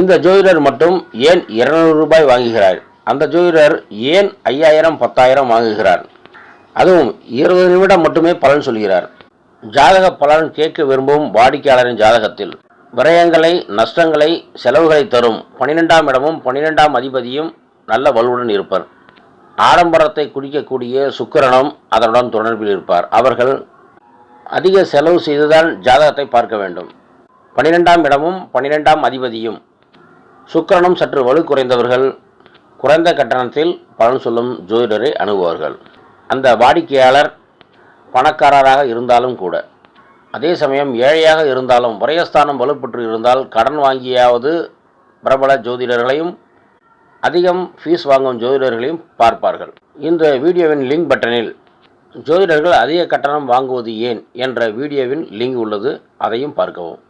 இந்த ஜோதிடர் மட்டும் ஏன் இருநூறு ரூபாய் வாங்குகிறார்? அந்த ஜோதிடர் ஏன் ஐயாயிரம் பத்தாயிரம் வாங்குகிறார்? அதுவும் இருபது நிமிடம் மட்டுமே பலன் சொல்கிறார். ஜாதக பலன் கேட்க விரும்பும் வாடிக்கையாளரின் ஜாதகத்தில் விரயங்களை நஷ்டங்களை செலவுகளை தரும் பனிரெண்டாம் இடமும் பனிரெண்டாம் அதிபதியும் நல்ல வலுவுடன் இருப்பர். ஆடம்பரத்தை குடிக்கக்கூடிய சுக்கிரனும் அதனுடன் தொடர்பில் இருப்பார். அவர்கள் அதிக செலவு செய்துதான் ஜாதகத்தை பார்க்க வேண்டும். பன்னிரெண்டாம் இடமும் பன்னிரெண்டாம் அதிபதியும் சுக்கிரனும் சற்று வலு குறைந்தவர்கள். குறைந்த கட்டணத்தில் பலன் சொல்லும் ஜோதிடரை அணுகுவார்கள். அந்த வாடிக்கையாளர் பணக்காரராக இருந்தாலும் கூட அதே சமயம் ஏழையாக இருந்தாலும் வரையஸ்தானம் வலுப்பெற்று இருந்தால் கடன் வாங்கியாவது பிரபல ஜோதிடர்களையும் அதிகம் ஃபீஸ் வாங்கும் ஜோதிடர்களையும் பார்ப்பார்கள். இந்த வீடியோவின் லிங்க் பட்டனில் ஜோதிடர்கள் அதிக கட்டணம் வாங்குவது ஏன்? என்ற வீடியோவின் லிங்க் உள்ளது. அதையும் பார்க்கவும்.